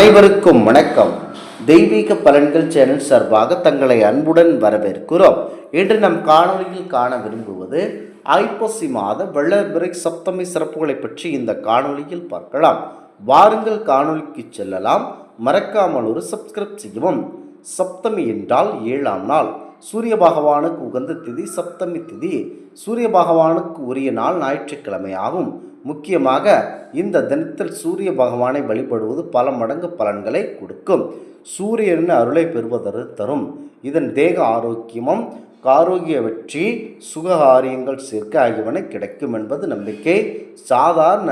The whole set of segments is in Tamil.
அனைவருக்கும் வணக்கம். தெய்வீக பலன்கள் சேனல் சார்பாக தங்களை அன்புடன் வரவேற்கிறோம். இன்று நம் காணொலியில் காண விரும்புவது ஐப்பசி மாத வெள்ளபிறை சப்தமி சிறப்புகளை பற்றி இந்த காணொலியில் பார்க்கலாம். வாருங்கள் காணொலிக்கு செல்லலாம். மறக்காமல் ஒரு சப்ஸ்கிரைப் செய்யவும். சப்தமி என்றால் ஏழாம் நாள். சூரிய பகவானுக்கு உகந்த திதி சப்தமி திதி. சூரிய பகவானுக்கு உரிய நாள் ஞாயிற்றுக்கிழமை ஆகும் முக்கியமாக இந்த தினத்தில் சூரிய பகவானை வழிபடுவது பல மடங்கு பலன்களை கொடுக்கும். சூரியனின் அருளை பெறுவதற்கு தரும். இதன் தேக ஆரோக்கியமும் ஆரோக்கிய வெற்றி சுககாரியங்கள் சேர்க்க ஆகியவன கிடைக்கும் என்பது நம்பிக்கை. சாதாரண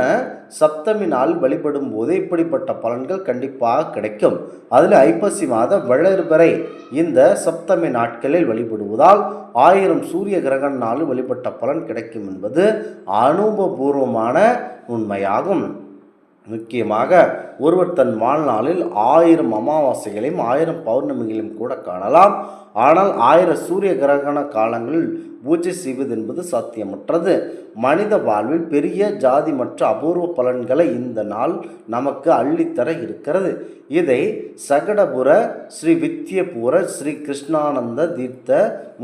சப்தமி நாள் வழிபடும் போது இப்படிப்பட்ட பலன்கள் கண்டிப்பாக கிடைக்கும். அதில் ஐப்பசி மாத வளர்பறை இந்த சப்தமி நாட்களில் வழிபடுவதால் ஆயிரம் சூரிய கிரகண நாள் வழிபட்ட பலன் கிடைக்கும் என்பது அனுபவபூர்வமான உண்மையாகும். முக்கியமாக ஒருவர் தன் வாழ்நாளில் ஆயிரம் அமாவாசைகளையும் ஆயிரம் பௌர்ணமிகளையும் கூட காணலாம். ஆனால் ஆயிரம் சூரிய கிரகண காலங்களில் பூஜை செய்வது என்பது சாத்தியமற்றது. மனித வாழ்வில் பெரிய ஜாதி மற்ற அபூர்வ பலன்களை இந்த நாள் நமக்கு அள்ளித்தர இருக்கிறது. இதை சகடபுர ஸ்ரீ வித்தியபுர ஸ்ரீ கிருஷ்ணானந்த தீர்த்த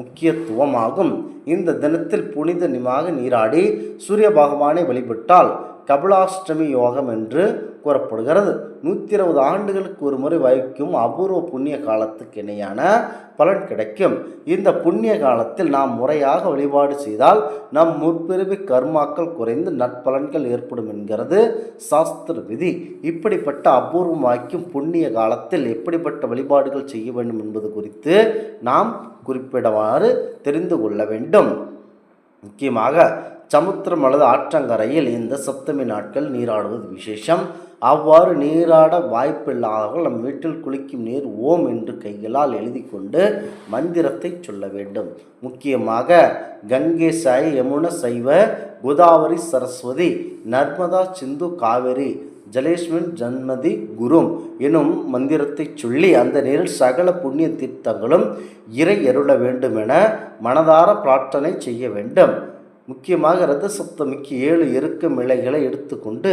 முக்கியத்துவமாகும். இந்த தினத்தில் புனித நிமாக நீராடி சூரிய பகவானை வழிபட்டால் கபிலாஷ்டமி யோகம் என்று கூறப்படுகிறது. நூற்றி இருபது ஆண்டுகளுக்கு ஒரு முறை வகிக்கும் அபூர்வ புண்ணிய காலத்துக்கு இணையான பலன் கிடைக்கும். இந்த புண்ணிய காலத்தில் நாம் முறையாக வழிபாடு செய்தால் நம் முற்பிறவி கர்மாக்கள் குறைந்து நற்பலன்கள் ஏற்படும் என்கிறது சாஸ்திர விதி. இப்படிப்பட்ட அபூர்வம் வாய்க்கும் புண்ணிய காலத்தில் எப்படிப்பட்ட வழிபாடுகள் செய்ய வேண்டும் என்பது குறித்து நாம் குறிப்பிடவாறு தெரிந்து கொள்ள வேண்டும். முக்கியமாக சமுத்திரம் அல்லது ஆற்றங்கரையில் இந்த சப்தமி நாட்கள் நீராடுவது விசேஷம். அவ்வாறு நீராட வாய்ப்பில்லாதவர்கள் நம் வீட்டில் குளிக்கும் நீர் ஓம் என்று கைகளால் எழுதி கொண்டு மந்திரத்தை சொல்ல வேண்டும். முக்கியமாக கங்கே சாய் யமுன சைவ கோதாவரி சரஸ்வதி நர்மதா சிந்து காவேரி ஜலேஸ்வன் ஜன்மதி குரும் எனும் மந்திரத்தை சொல்லி அந்த நேரில் சகல புண்ணிய தீர்த்தங்களும் இறை அருள வேண்டும் என மனதார பிரார்த்தனை செய்ய வேண்டும். முக்கியமாக ரத சப்தமிக்கு ஏழு எருக்கம் இலைகளை எடுத்துக்கொண்டு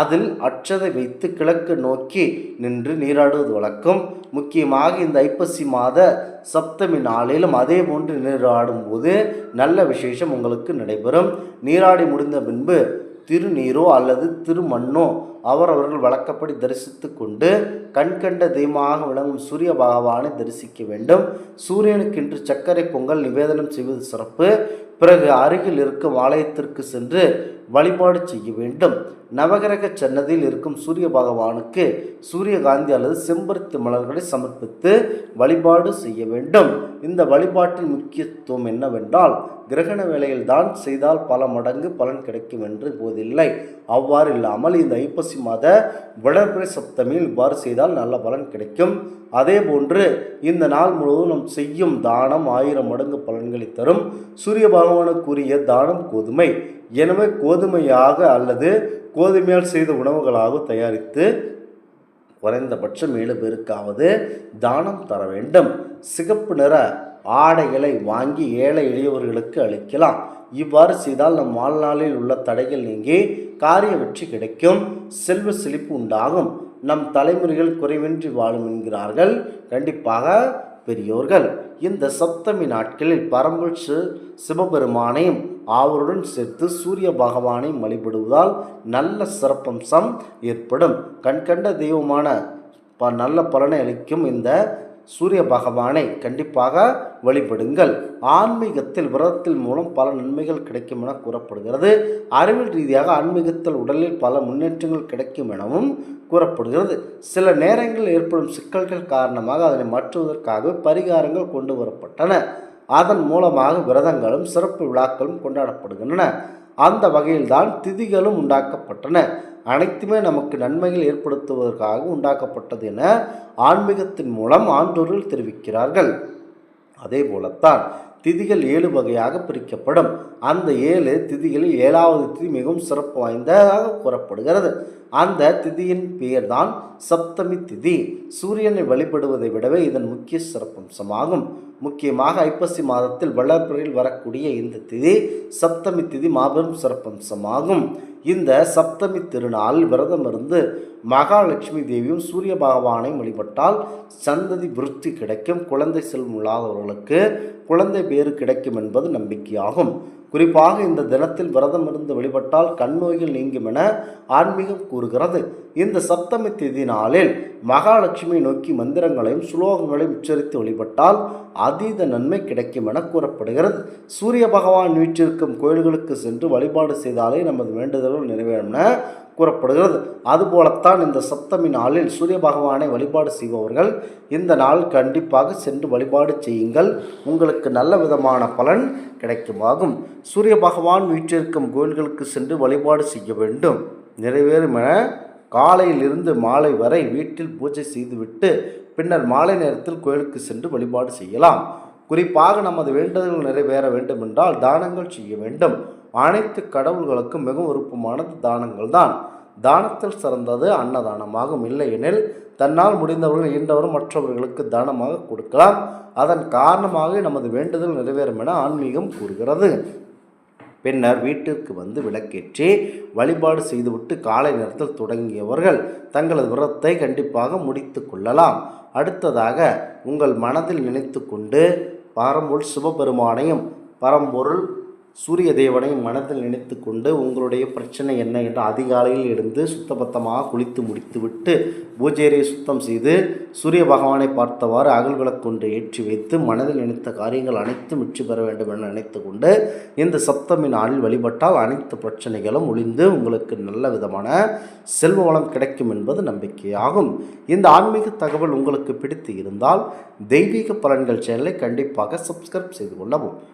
அதில் அட்சதை வைத்து கிழக்கு நோக்கி நின்று நீராடுவது வழக்கம். முக்கியமாக இந்த ஐப்பசி மாத சப்தமி நாளிலும் அதே போன்று நீராடும் போது நல்ல விசேஷம் உங்களுக்கு நடைபெறும். நீராடி முடிந்த பின்பு திருநீரோ அல்லது திருமண்ணோ அவரவர்கள் வழக்கப்படி தரிசித்து கொண்டு கண்கண்ட தெய்வமாக விளங்கும் சூரிய பகவானை தரிசிக்க வேண்டும். சூரியனுக்கு இன்று சர்க்கரை பொங்கல் நிவேதனம் செய்வது சிறப்பு. பிறகு அருகில் இருக்கும் ஆலயத்திற்கு சென்று வழிபாடு செய்ய வேண்டும். நவகிரக சன்னதியில் இருக்கும் சூரிய பகவானுக்கு சூரியகாந்தி அல்லது செம்பருத்தி மலர்களை சமர்ப்பித்து வழிபாடு செய்ய வேண்டும். இந்த வழிபாட்டின் முக்கியத்துவம் என்னவென்றால் கிரகண வேளையில் தான் செய்தால் பல மடங்கு பலன் கிடைக்கும் என்று போதில்லை. அவ்வாறு இல்லாமல் இந்த ஐப்பசி மாத வளர்பிறை சப்தமியில் இவ்வாறு செய்தால் நல்ல பலன் கிடைக்கும். அதே போன்று இந்த நாள் முழுவதும் நாம் செய்யும் தானம் ஆயிரம் மடங்கு பலன்களை தரும். சூரிய பகவானுக்குரிய தானம் கோதுமை. எனவே கோதுமையாக அல்லது கோதுமையால் செய்த உணவுகளாக தயாரித்து குறைந்தபட்சம் ஏழு பேருக்காவது தானம் தர வேண்டும். சிகப்பு நிற ஆடைகளை வாங்கி ஏழை எளியவர்களுக்கு அளிக்கலாம். இவ்வாறு செய்தால் நம் வாழ்நாளில் உள்ள தடைகள் நீங்கி காரிய வெற்றி கிடைக்கும் செல்வ செழிப்பு உண்டாகும். நம் தலைமுறைகள் குறைவின்றி வாழும் என்கிறார்கள். கண்டிப்பாக பெரியோர்கள் இந்த சப்தமி நாட்களில் பரம்பல் சி சிவபெருமானையும் அவருடன் சேர்த்து சூரிய பகவானையும் வழிபடுவதால் நல்ல சிறப்பம்சம் ஏற்படும். கண்கண்ட தெய்வமான ப நல்ல பலனை அளிக்கும் இந்த சூரிய பகவானை கண்டிப்பாக வழிபடுங்கள். ஆன்மீகத்தில் விரதத்தில் மூலம் பல நன்மைகள் கிடைக்கும் என கூறப்படுகிறது. அறிவியல் ரீதியாக ஆன்மீகத்தில் உடலில் பல முன்னேற்றங்கள் கிடைக்கும் எனவும் கூறப்படுகிறது. சில நேரங்களில் ஏற்படும் சிக்கல்கள் காரணமாக அதனை மாற்றுவதற்காக பரிகாரங்கள் கொண்டு வரப்பட்டன. அதன் மூலமாக விரதங்களும் சிறப்பு விழாக்களும் கொண்டாடப்படுகின்றன. அந்த வகையில்தான் திதிகளும் உண்டாக்கப்பட்டன. அனைத்துமே நமக்கு நன்மைகள் ஏற்படுத்துவதற்காக உண்டாக்கப்பட்டது என ஆன்மீகத்தின் மூலம் ஆண்டோர்கள் தெரிவிக்கிறார்கள். அதே போலத்தான் திதிகள் ஏழு வகையாக பிரிக்கப்படும். அந்த ஏழு திதிகளில் ஏழாவது திதி மிகவும் சிறப்பு வாய்ந்ததாக கூறப்படுகிறது. அந்த திதியின் பெயர்தான் சப்தமி திதி. சூரியனை வழிபடுவதை விடவே இதன் முக்கிய சிறப்பம்சமாகும். முக்கியமாக ஐப்பசி மாதத்தில் வளர்ப்பில் வரக்கூடிய இந்த திதி சப்தமி திதி மாபெரும் சிறப்பம்சமாகும். இந்த சப்தமி திருநாள் விரதம் இருந்து மகாலட்சுமி தேவியும் சூரிய பகவானையும் வழிபட்டால் சந்ததி விருத்தி கிடைக்கும். குழந்தை செல்வம் இல்லாதவர்களுக்கு குழந்தை பேறு கிடைக்கும் என்பது நம்பிக்கையாகும். குறிப்பாக இந்த தினத்தில் விரதம் இருந்து வழிபட்டால் கண் நோய்கள் நீங்கும் என ஆன்மீகம் கூறுகிறது. இந்த சப்தமி திதி நாளில் மகாலட்சுமி நோக்கி மந்திரங்களையும் சுலோகங்களையும் உச்சரித்து வழிபட்டால் அதீத நன்மை கிடைக்கும் என கூறப்படுகிறது. சூரிய பகவான் வீற்றிருக்கும் கோயில்களுக்கு சென்று வழிபாடு செய்தாலே நமது வேண்டுதல்கள் நிறைவேறும் என கூறப்படுகிறது. அதுபோலத்தான் இந்த சப்தமி நாளில் சூரிய பகவானை வழிபாடு செய்பவர்கள் இந்த நாள் கண்டிப்பாக சென்று வழிபாடு செய்யுங்கள். உங்களுக்கு நல்ல விதமான பலன் கிடைக்குமாகும். சூரிய பகவான் வீற்றிருக்கும் கோயில்களுக்கு சென்று வழிபாடு செய்ய வேண்டும். நிறைவேறும் என காலையிலிருந்து மாலை வரை வீட்டில் பூஜை செய்துவிட்டு பின்னர் மாலை நேரத்தில் கோயிலுக்கு சென்று வழிபாடு செய்யலாம். குறிப்பாக நமது வேண்டுதல்கள் நிறைவேற வேண்டும் என்றால் தானங்கள் செய்ய வேண்டும். அனைத்து கடவுள்களுக்கும் மிகவும் விருப்பமானது தானங்கள் தான் தானத்தில் சிறந்தது அன்னதானமாகும் இல்லையெனில் தன்னால் முடிந்தவர்கள் ஈண்டவரும் மற்றவர்களுக்கு தானமாக கொடுக்கலாம். அதன் காரணமாக நமது வேண்டுதல் நிறைவேறும் என ஆன்மீகம் கூறுகிறது. பின்னர் வீட்டிற்கு வந்து விளக்கேற்றி வழிபாடு செய்துவிட்டு காலை நேரத்தில் தொடங்கியவர்கள் தங்களது விரத்தை கண்டிப்பாக முடித்து கொள்ளலாம். அடுத்ததாக உங்கள் மனதில் நினைத்து கொண்டு பரம்பொருள் சிவபெருமானையும் பரம்பொருள் சூரிய தேவனை மனதில் நினைத்து கொண்டு உங்களுடைய பிரச்சனை என்ன என்று அதிகாலையில் எழுந்து சுத்தபத்தமாக குளித்து முடித்துவிட்டு பூஜையை சுத்தம் செய்து சூரிய பகவானை பார்த்தவாறு அகல் விளக்கொன்று ஏற்றி வைத்து மனதில் நினைத்த காரியங்கள் அனைத்தும் வெற்றி பெற வேண்டும் என நினைத்து கொண்டு இந்த சப்தமி நாளில் வழிபட்டால் அனைத்து பிரச்சனைகளும் ஒளிந்து உங்களுக்கு நல்ல விதமான செல்வ வளம் கிடைக்கும் என்பது நம்பிக்கையாகும். இந்த ஆன்மீக தகவல் உங்களுக்கு பிடித்து இருந்தால் தெய்வீக பலன்கள் சேனலை கண்டிப்பாக சப்ஸ்கிரைப் செய்து கொள்ளவும்.